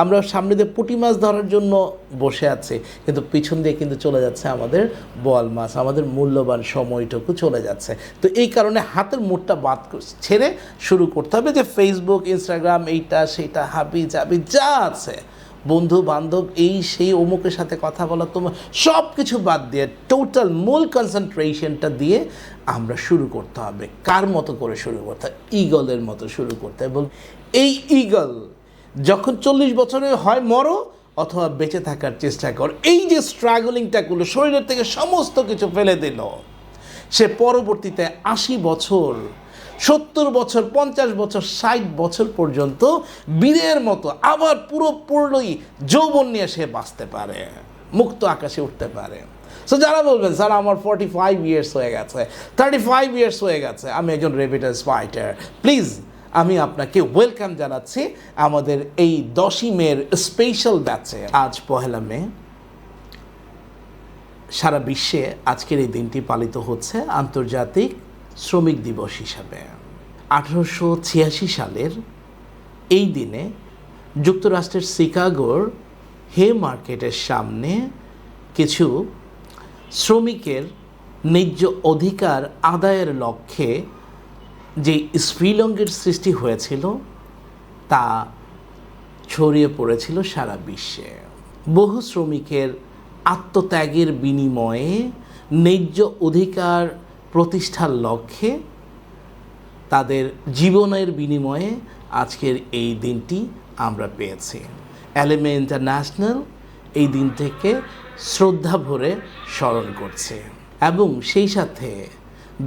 আমরা সামনে দিয়ে পুঁটি মাছ ধরার জন্য বসে আছি। কিন্তু পিছন দিয়ে কিন্তু চলে যাচ্ছে আমাদের বোয়াল মাছ। আমাদের মূল্যবান সময়টুকু চলে যাচ্ছে। তো এই কারণে হাতের মুঠটা বাদ ছেড়ে শুরু করতে হবে যে ফেসবুক ইনস্টাগ্রাম এইটা, সেইটা, হাবি জাবি যা আছে। বন্ধু, বান্ধব, এই সেই অমুকের সাথে কথা বলা, তোমার সব কিছু বাদ দিয়ে টোটাল মূল কনসেন্ট্রেশনটা দিয়ে আমরা শুরু করতে হবে। কার মতো করে শুরু করতে ইগলের মতো শুরু করতে এবং এই ইগল যখন চল্লিশ বছরে হয় মরো অথবা বেঁচে থাকার চেষ্টা কর। এই যে স্ট্রাগলিংটা করল, শরীরের থেকে সমস্ত কিছু ফেলে দিল। সে পরবর্তীতে আশি বছর, সত্তর বছর, পঞ্চাশ বছর, ষাট বছর পর্যন্ত বীরের মতো আবার পুরো পুরোই যৌবন নিয়ে সে বাঁচতে পারে, মুক্ত আকাশে উঠতে পারে। সো যারা বলবেন, স্যার, আমার ফর্টি ফাইভ ইয়ার্স হয়ে গেছে থার্টি ফাইভ ইয়ার্স হয়ে গেছে, আমি একজন রেভিটাস ফাইটার প্লিজ আমি আপনাকে ওয়েলকাম জানাচ্ছি আমাদের এই দশই মের স্পেশাল ব্যাচে আজ পহেলা মে, সারা বিশ্বে আজকের এই দিনটি পালিত হচ্ছে আন্তর্জাতিক শ্রমিক দিবস হিসাবে। আঠারোশো ছিয়াশি সালের এই দিনে যুক্তরাষ্ট্রের শিকাগোর হে মার্কেটের সামনে কিছু শ্রমিকের ন্যায্য অধিকার আদায়ের লক্ষ্যে যে স্ত্রীলঙ্গের সৃষ্টি হয়েছিল, তা ছড়িয়ে পড়েছিল সারা বিশ্বে। বহু শ্রমিকের আত্মত্যাগের বিনিময়ে ন্যায্য অধিকার প্রতিষ্ঠার লক্ষ্যে তাদের জীবনের বিনিময়ে আজকের এই দিনটি আমরা পেয়েছি। অ্যালেমে ইন্টারন্যাশনাল এই দিন থেকে শ্রদ্ধা ভরে স্মরণ করছে এবং সেই সাথে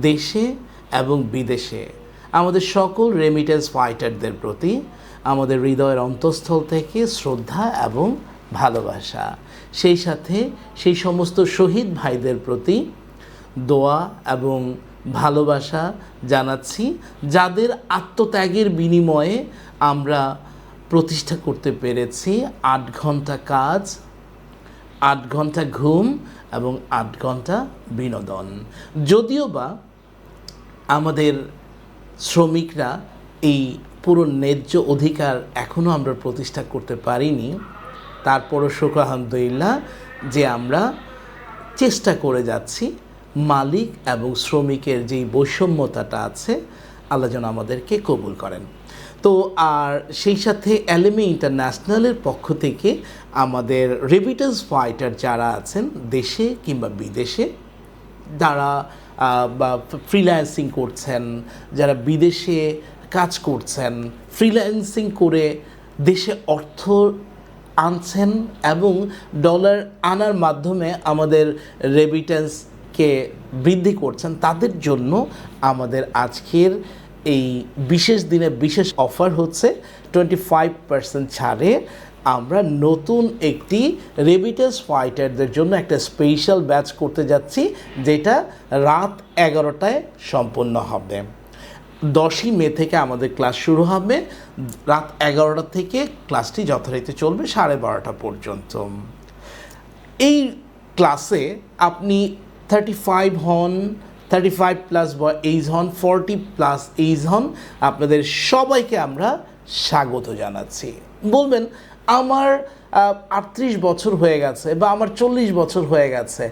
দেশে এবং বিদেশে আমাদের সকল রেমিটেন্স ফাইটারদের প্রতি আমাদের হৃদয়ের অন্তঃস্থল থেকে শ্রদ্ধা এবং ভালোবাসা। সেই সাথে সেই সমস্ত শহীদ ভাইদের প্রতি দোয়া এবং ভালোবাসা জানাচ্ছি, যাদের আত্মত্যাগের বিনিময়ে আমরা প্রতিষ্ঠা করতে পেরেছি। আট ঘণ্টা কাজ, আট ঘণ্টা ঘুম এবং আট ঘণ্টা বিনোদন। যদিও বা আমাদের শ্রমিকরা এই পুরো ন্যায্য অধিকার এখনও আমরা প্রতিষ্ঠা করতে পারিনি। তারপরও শোক আলহামদুলিল্লাহ যে আমরা চেষ্টা করে যাচ্ছি মালিক এবং শ্রমিকের যেই বৈষম্যতাটা আছে, আল্লাহ যেন আমাদেরকে কবুল করেন। তো আর সেই সাথে অ্যালেমি ইন্টারন্যাশনালের পক্ষ থেকে আমাদের রেভিটেন্স ফাইটার যারা আছেন দেশে কিংবা বিদেশে যারা বা ফ্রিল্যান্সিং করছেন, যারা বিদেশে কাজ করছেন ফ্রিল্যান্সিং করে দেশে অর্থ আনছেন এবং ডলার আনার মাধ্যমে আমাদের রেমিটেন্সকে বৃদ্ধি করছেন, তাদের জন্য আমাদের আজকের এই বিশেষ দিনে বিশেষ অফার হচ্ছে টোয়েন্টি ফাইভ পার্সেন্ট ছাড়ে। আমরা নতুন একটি রেমিটেন্স ফাইটারদের জন্য একটা স্পেশাল ব্যাচ করতে যাচ্ছি, যেটা রাত এগারোটায় সম্পন্ন হবে। দশই মে থেকে আমাদের ক্লাস শুরু হবে। রাত এগারোটা থেকে ক্লাসটি যথারীতি চলবে সাড়ে বারোটা পর্যন্ত। এই ক্লাসে আপনি থার্টি ফাইভ হন থার্টি ফাইভ প্লাস বা এইজ হন ফর্টি প্লাস এইজ হন, আপনাদের সবাইকে আমরা স্বাগত জানাচ্ছি। বলবেন আমার আটত্রিশ বছর হয়ে গেছে বা আমার চল্লিশ বছর হয়ে গেছে,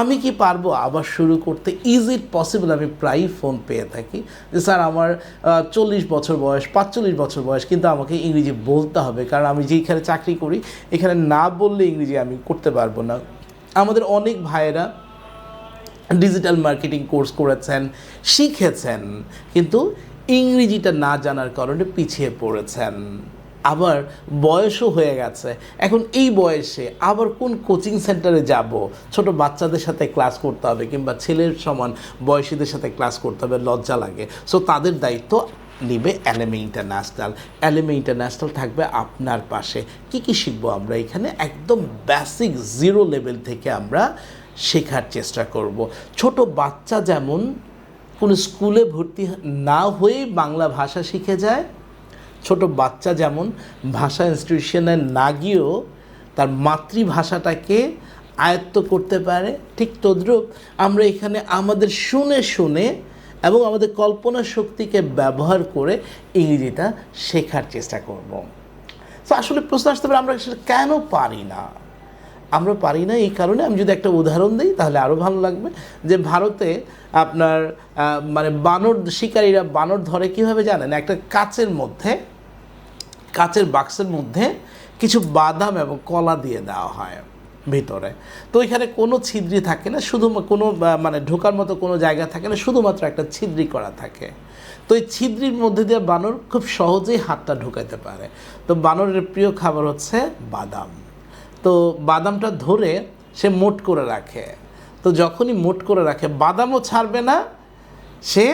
আমি কি পারব আবার শুরু করতে? ইজ ইট পসিবল আমি প্রায়ই ফোন পেয়ে থাকি যে, স্যার, আমার চল্লিশ বছর বয়স, পাঁচচল্লিশ বছর বয়স, কিন্তু আমাকে ইংরেজি বলতে হবে, কারণ আমি যেইখানে চাকরি করি, এখানে না বললে ইংরেজি আমি করতে পারব না। আমাদের অনেক ভাইয়েরা ডিজিটাল মার্কেটিং কোর্স করেছেন, শিখেছেন, কিন্তু ইংরেজিটা না জানার কারণে পিছিয়ে পড়েছেন। আবার বয়সও হয়ে গেছে। এখন এই বয়সে আবার কোন কোচিং সেন্টারে যাব? ছোট বাচ্চাদের সাথে ক্লাস করতে হবে কিংবা ছেলের সমান বয়সীদের সাথে ক্লাস করতে হবে, লজ্জা লাগে। সো তাদের দায়িত্ব নিবে অ্যালেমে ইন্টারন্যাশনাল অ্যালেমে ইন্টারন্যাশনাল থাকবে আপনার পাশে। কি কি শিখব আমরা এখানে? একদম বেসিক জিরো লেভেল থেকে আমরা শেখার চেষ্টা করব। ছোট বাচ্চা যেমন কোনো স্কুলে ভর্তি না হয়েই বাংলা ভাষা শিখে যায় ছোট বাচ্চা যেমন ভাষা ইনস্টিটিউশনে না গিয়েও তার মাতৃভাষাটাকে আয়ত্ত করতে পারে, ঠিক তদ্রূপ আমরা এখানে আমাদের শুনে শুনে এবং আমাদের কল্পনা শক্তিকে ব্যবহার করে ইংরেজিটা শেখার চেষ্টা করব। তো আসলে প্রশ্ন আসতে পারে, আমরা সেটা কেন পারি না? আমরা পারি না এই কারণে আমি যদি একটা উদাহরণ দিই, তাহলে আরও ভালো লাগবে যে ভারতে আপনার মানে বানর শিকারীরা বানর ধরে কীভাবে জানেন? একটা কাচের মধ্যে কাচের বাক্সের মধ্যে কিছু বাদাম এবং কলা দিয়ে দেওয়া হয় ভিতরে। তো এখানে কোনো ছিদ্রি থাকে না, শুধু কোনো মানে ঢোকার মতো কোনো জায়গা থাকে না, শুধুমাত্র একটা ছিদ্রি করা থাকে। তো এই ছিদ্রির মধ্যে দিয়ে বানর খুব সহজেই হাতটা ঢুকাইতে পারে। তো বানরের প্রিয় খাবার হচ্ছে বাদাম। তো বাদামটা ধরে সে মোট করে রাখে। তো যখনই মোট করে রাখে, বাদামও ছাড়বে না, সে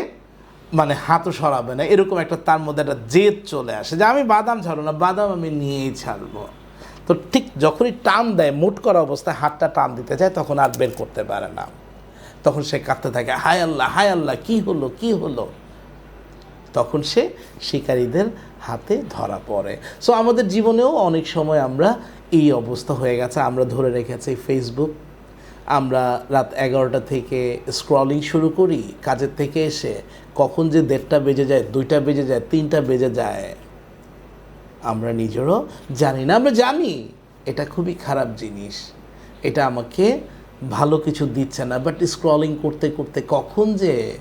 মানে হাতও সরাবে না, এরকম একটা তার মধ্যে একটা জেদ চলে আসে যে আমি বাদাম ছাড়বো না, বাদাম আমি নিয়েই ছাড়বো। তো ঠিক যখনই টান দেয়, মুট করা অবস্থায় হাতটা টান দিতে যায়, তখন আর বের করতে পারে না। তখন সে কাঁদতে থাকে, হায় আল্লাহ হায় আল্লাহ, কী হলো কী হলো? তখন সে শিকারীদের হাতে ধরা পড়ে। সো আমাদের জীবনেও অনেক সময় আমরা এই অবস্থা হয়ে গেছে, আমরা ধরে রেখেছি ফেসবুক আমরা রাত এগারোটা থেকে স্ক্রলিং শুরু করি, কাজের থেকে এসে কখন যে দেড়টা বেজে যায়, দুইটা বেজে যায়, তিনটা বেজে যায়, আমরা নিজেরও জানি না, আমরা জানি। এটা খুবই খারাপ জিনিস। এটা আমাকে ভালো কিছু দিচ্ছে না বাট স্ক্রলিং করতে করতে কখন যে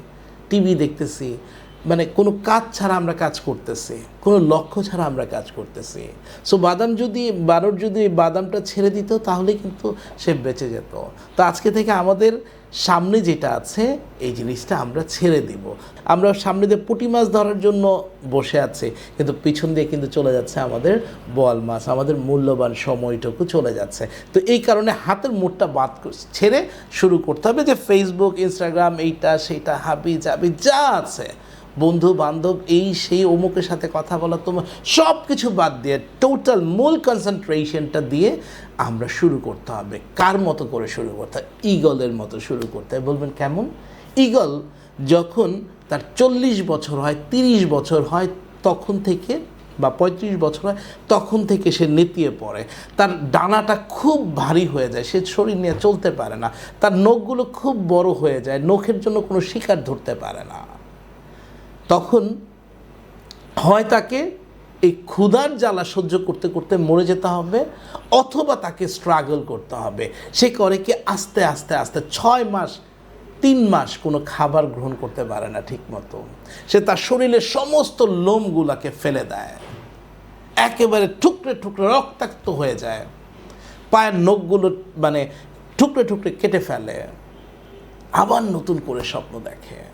টিভি দেখতেছি মানে কোনো কাজ ছাড়া আমরা কাজ করতেছি, কোনো লক্ষ্য ছাড়া আমরা কাজ করতেছি। সো বাদাম যদি বারোর যদি বাদামটা ছেড়ে দিত, তাহলে কিন্তু সে বেঁচে যেত। তো আজকে থেকে আমাদের সামনে যেটা আছে, এই জিনিসটা আমরা ছেড়ে দিব। আমরা সামনে দিয়ে পুঁটি মাছ ধরার জন্য বসে আছে, কিন্তু পিছন দিয়ে কিন্তু চলে যাচ্ছে আমাদের বল মাছ, আমাদের মূল্যবান সময়টুকু চলে যাচ্ছে। তো এই কারণে হাতের মুঠটা বাদ ছেড়ে শুরু করতে হবে যে ফেসবুক ইনস্টাগ্রাম এইটা, সেইটা হাবি জাবি যা আছে। বন্ধু, বান্ধব, এই সেই অমুকের সাথে কথা বলা তোমার সব কিছু বাদ দিয়ে টোটাল মূল কনসেন্ট্রেশনটা দিয়ে আমরা শুরু করতে হবে। কার মতো করে শুরু করতে হবে? ইগলের মতো শুরু করতে হবে। বলবেন কেমন? ইগল যখন তার চল্লিশ বছর হয়, তিরিশ বছর হয়, তখন থেকে বা পঁয়ত্রিশ বছর হয়, তখন থেকে সে নেতিয়ে পড়ে। তার ডানাটা খুব ভারী হয়ে যায়, সে শরীর নিয়ে চলতে পারে না। তার নখগুলো খুব বড় হয়ে যায়, নখের জন্য কোনো শিকার ধরতে পারে না। তখন হয় তাকে এই ক্ষুধার জ্বালা সহ্য করতে করতে মরে যেতে হবে অথবা তাকে স্ট্রাগল করতে হবে। সে করে কি আস্তে আস্তে আস্তে ছয় মাস, তিন মাস কোনো খাবার গ্রহণ করতে পারে না ঠিক মতো সে তার শরীরের সমস্ত লোমগুলাকে ফেলে দেয়। একেবারে টুকরে টুকরে রক্তাক্ত হয়ে যায়। পায়ের নখগুলো মানে টুকরে টুকরে কেটে ফেলে। আবার নতুন করে স্বপ্ন দেখে।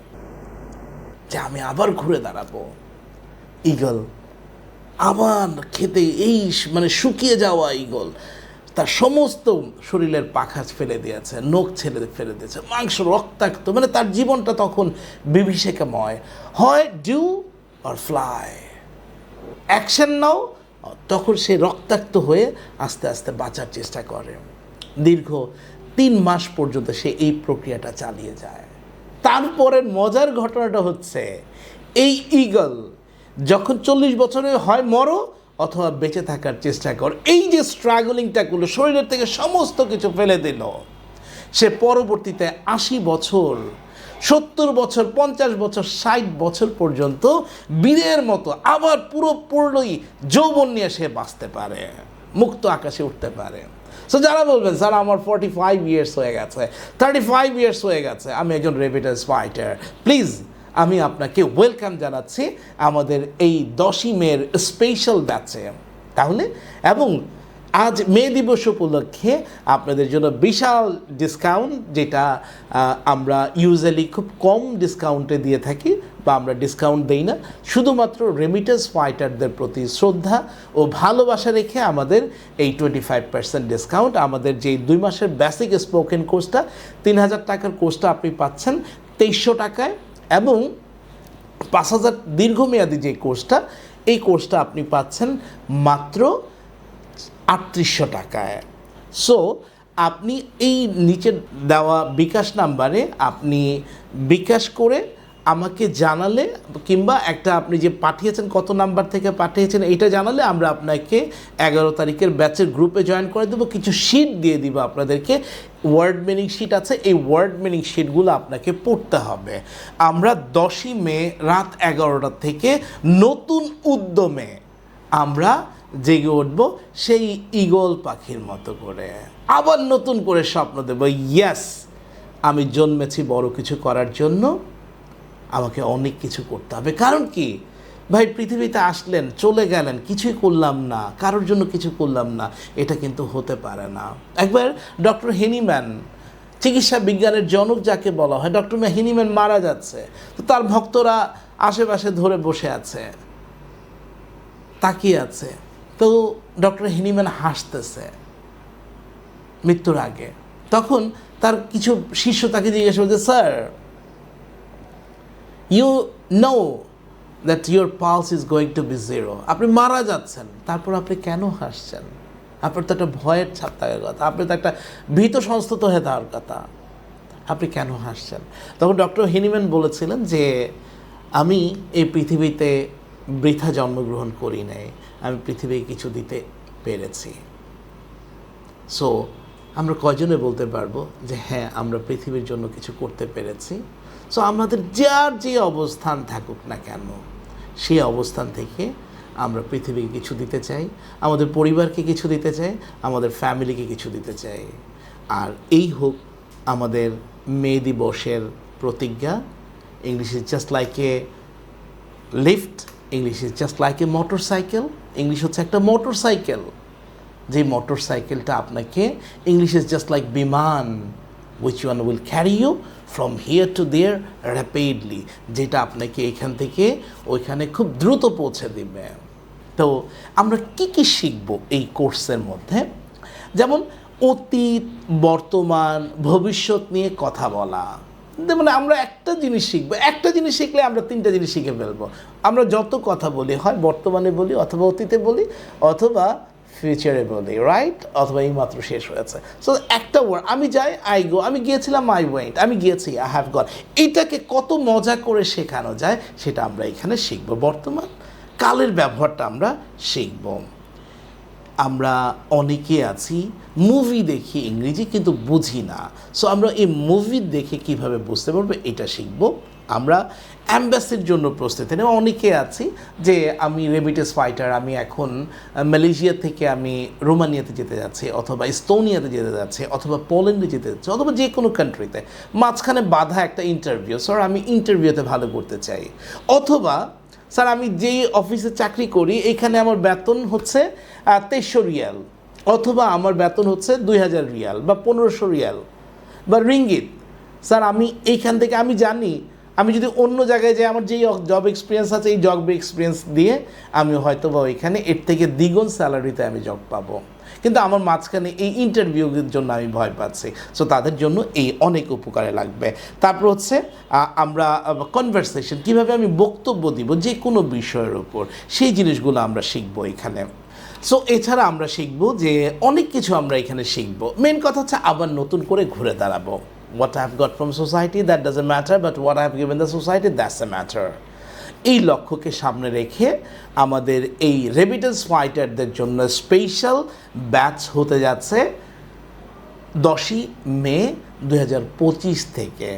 যে আমি আবার ঘুরে দাঁড়াবো। ইগল আবার খেতে এই মানে শুকিয়ে যাওয়া ইগল তার সমস্ত শরীরের পাখা ফেলে দিয়েছে, নখ ছেড়ে ফেলে দিয়েছে, মাংস, রক্তাক্ত মানে তার জীবনটা তখন বিভীষিকাময়। হয় do or fly. Action now, তখন সে রক্তাক্ত হয়ে আস্তে আস্তে বাঁচার চেষ্টা করে। দীর্ঘ তিন মাস পর্যন্ত সে এই প্রক্রিয়াটা চালিয়ে যায়। তারপরের মজার ঘটনাটা হচ্ছে, এই ইগল যখন চল্লিশ বছরে হয় মরো অথবা বেঁচে থাকার চেষ্টা কর। এই যে স্ট্রাগলিংটা করল, শরীরের থেকে সমস্ত কিছু ফেলে দিল। সে পরবর্তীতে আশি বছর, সত্তর বছর, পঞ্চাশ বছর, ষাট বছর পর্যন্ত বীরের মতো আবার পুরো পুরোই যৌবন নিয়ে সে বাঁচতে পারে, মুক্ত আকাশে উঠতে পারে। সো যারা বলবেন, স্যার, আমার ফর্টি ফাইভ ইয়ার্স হয়ে গেছে। থার্টি ফাইভ ইয়ার্স হয়ে গেছে। আমি একজন রেভিটাস ফাইটার প্লিজ আমি আপনাকে ওয়েলকাম জানাচ্ছি আমাদের এই দশই মেয়ের স্পেশাল ব্যাচে তাহলে? এবং আজ মে দিবস উপলক্ষে আপনাদের জন্য বিশাল ডিসকাউন্ট যেটা আমরা ইউজুয়ালি খুব কম ডিসকাউন্টে দিয়ে থাকি বা আমরা ডিসকাউন্ট দেই না। শুধুমাত্র রেমিটেন্স ফাইটারদের প্রতি শ্রদ্ধা ও ভালোবাসা রেখে আমাদের এই টোয়েন্টি ফাইভ পার্সেন্ট ডিসকাউন্ট আমাদের যে দুই মাসের বেসিক স্পোকেন কোর্সটা তিন হাজার টাকার কোর্সটা আপনি পাচ্ছেন তেইশশো টাকায় এবং পাঁচ হাজার দীর্ঘমেয়াদী যে কোর্সটা এই কোর্সটা আপনি পাচ্ছেন মাত্র আটত্রিশশো টাকায়। সো আপনি এই নিচে দেওয়া বিকাশ নাম্বারে আপনি বিকাশ করে আমাকে জানালে কিংবা একটা আপনি যে পাঠিয়েছেন, কত নাম্বার থেকে পাঠিয়েছেন এটা জানালে আমরা আপনাকে এগারো তারিখের ব্যাচের গ্রুপে জয়েন করে দেবো। কিছু শিট দিয়ে দিব আপনাদেরকে। ওয়ার্ড মিনিং শিট আছে, এই ওয়ার্ড মিনিং শিটগুলো আপনাকে পড়তে হবে। আমরা দশই মে রাত এগারোটা থেকে নতুন উদ্যমে আমরা জেগে উঠবো সেই ইগল পাখির মতো করে। আবার নতুন করে স্বপ্ন দেবো ইয়াস আমি জন্মেছি বড় কিছু করার জন্য। আমাকে অনেক কিছু করতে হবে। কারণ কি? ভাই, পৃথিবীতে আসলেন, চলে গেলেন, কিছুই করলাম না, কারোর জন্য কিছু করলাম না, এটা কিন্তু হতে পারে না। একবার ডক্টর হেনিম্যান, চিকিৎসা বিজ্ঞানের জনক যাকে বলা হয়, ডক্টর হেনিম্যান মারা যাচ্ছে। তো তার ভক্তরা আশেপাশে ধরে বসে আছে, তাকিয়ে আছে। তো ডক্টর হেনিম্যান হাসতেছে মৃত্যুর আগে। তখন তার কিছু শিষ্য তাকে জিজ্ঞেস করছে, sir you know that your pulse is going to be zero আপনি মারা যাচ্ছেন, তারপর আপনি কেন হাসছেন? আপনার তো একটা ভয়ের ছাপ থাকার কথা আপনি তো একটা ভীত সংস্থত হয়ে থাকার কথা। আপনি কেন হাসছেন? তখন ডক্টর হিনিম্যান বলেছিলেন যে, আমি এই পৃথিবীতে বৃথা জন্মগ্রহণ করি নাই, আমি পৃথিবীকে কিছু দিতে পেরেছি। সো আমরা কয়জনে বলতে পারব যে হ্যাঁ আমরা পৃথিবীর জন্য কিছু করতে পেরেছি। সো আমাদের যার যে অবস্থান থাকুক না কেন সেই অবস্থান থেকে আমরা পৃথিবীকে কিছু দিতে চাই, আমাদের পরিবারকে কিছু দিতে চাই, আমাদের ফ্যামিলিকে কিছু দিতে চাই। আর এই হোক আমাদের মে দিবসের প্রতিজ্ঞা English just like a lift English is just like a motorcycle English হচ্ছে একটা মোটর সাইকেল যে মোটর সাইকেলটা আপনাকে ইংলিশ ইজ জাস্ট লাইক বিমান which one will carry you from here to there rapidly যেটা আপনাকে এখান থেকে ওইখানে খুব দ্রুত পৌঁছে দিবে। তো আমরা কি কি শিখব এই কোর্সের মধ্যে? যেমন অতীত, বর্তমান, ভবিষ্যৎ নিয়ে কথা বলা। মানে আমরা একটা জিনিস শিখব, একটা জিনিস শিখলে আমরা তিনটা জিনিস শিখে ফেলব। আমরা যত কথা বলি, হয় বর্তমানে বলি অথবা অতীতে বলি, অথবা ফিউচারে বলি রাইট অথবা এই মাত্র শেষ হয়েছে। সো একটা ওয়ার্ড আমি যাই আই গো আমি গিয়েছিলাম আই ওয়েন্ট আমি গিয়েছি আই হ্যাভ গট এটাকে কত মজা করে শেখানো যায়, সেটা আমরা এখানে শিখব। বর্তমান কালের ব্যবহারটা আমরা শিখব। আমরা অনেকে আছি মুভি দেখি ইংরেজি কিন্তু বুঝি না। সো আমরা এই মুভি দেখে কীভাবে বুঝতে পারব এটা শিখব। আমরা অ্যাম্বাসির জন্য প্রস্তুতি নেব। অনেকে আছি যে আমি রেমিটেস ফাইটার আমি এখন মালয়েশিয়া থেকে আমি রোমানিয়াতে যেতে যাচ্ছি অথবা ইস্তোনিয়াতে যেতে যাচ্ছি অথবা পোল্যান্ডে যেতে যাচ্ছি অথবা যে কোনো কান্ট্রিতে মাঝখানে বাধা একটা ইন্টারভিউ স্যার আমি ইন্টারভিউতে ভালো করতে চাই। অথবা স্যার, আমি যেই অফিসে চাকরি করি, এখানে আমার বেতন হচ্ছে তেইশশো রিয়াল, অথবা আমার বেতন হচ্ছে দুই হাজার রিয়াল বা পনেরোশো রিয়াল বা রিঙ্গিত। স্যার, আমি এইখান থেকে আমি জানি, আমি যদি অন্য জায়গায় যাই, আমার যেই জব এক্সপিরিয়েন্স আছে, এই জব এক্সপিরিয়েন্স দিয়ে আমি হয়তো বা ওইখানে এর থেকে দ্বিগুণ স্যালারিতে আমি জব পাবো। কিন্তু আমার মাঝখানে এই ইন্টারভিউর জন্য আমি ভয় পাচ্ছি। সো তাদের জন্য এই অনেক উপকারে লাগবে। তারপর হচ্ছে আমরা কনভারসেশন কীভাবে আমি বক্তব্য দিব যে কোনো বিষয়ের উপর, সেই জিনিসগুলো আমরা শিখব এখানে। সো এছাড়া আমরা শিখব যে অনেক কিছু আমরা এখানে শিখব। মেন কথা হচ্ছে আবার নতুন করে ঘুরে দাঁড়াবো। I have got from society that doesn't matter but what I have given the society that's a matter এই লক্ষ্যকে সামনে রেখে আমাদের এই রেমিটেন্স ফাইটারদের জন্য স্পেশাল ব্যাচ হতে যাচ্ছে দশই মে দু হাজার পঁচিশ থেকে।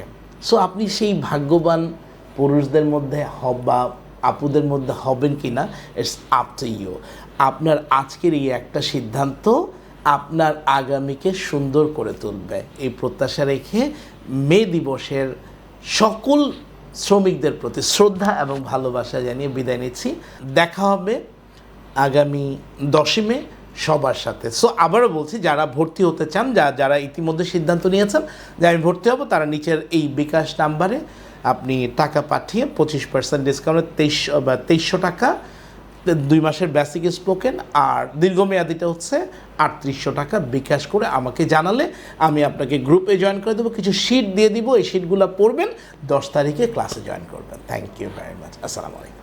সো আপনি সেই ভাগ্যবান পুরুষদের মধ্যে হব বা আপুদের মধ্যে হবেন কি না ইটস আপ টু ইউ আপনার আজকের এই একটা সিদ্ধান্ত আপনার আগামীকে সুন্দর করে তুলবে। এই প্রত্যাশা রেখে মে দিবসের সকল শ্রমিকদের প্রতি শ্রদ্ধা এবং ভালোবাসা জানিয়ে বিদায় নিচ্ছি। দেখা হবে আগামী দশই মে সবার সাথে। সো আবারও বলছি, যারা ভর্তি হতে চান, যা, যারা ইতিমধ্যে সিদ্ধান্ত নিয়েছেন যে আমি ভর্তি হব, তারা নিচের এই বিকাশ নাম্বারে আপনি টাকা পাঠিয়ে পঁচিশ পার্সেন্ট ডিসকাউন্টে তেইশ, বা তেইশশো টাকা দুই মাসের বেসিক স্পোকেন আর দীর্ঘমেয়াদিটা হচ্ছে আটত্রিশশো টাকা বিকাশ করে আমাকে জানালে আমি আপনাকে গ্রুপে জয়েন করে দেবো। কিছু শিট দিয়ে দিব। এই শিটগুলো পড়বেন। দশ তারিখে ক্লাসে জয়েন করবেন। থ্যাংক ইউ ভেরি মাচ আসসালামু আলাইকুম।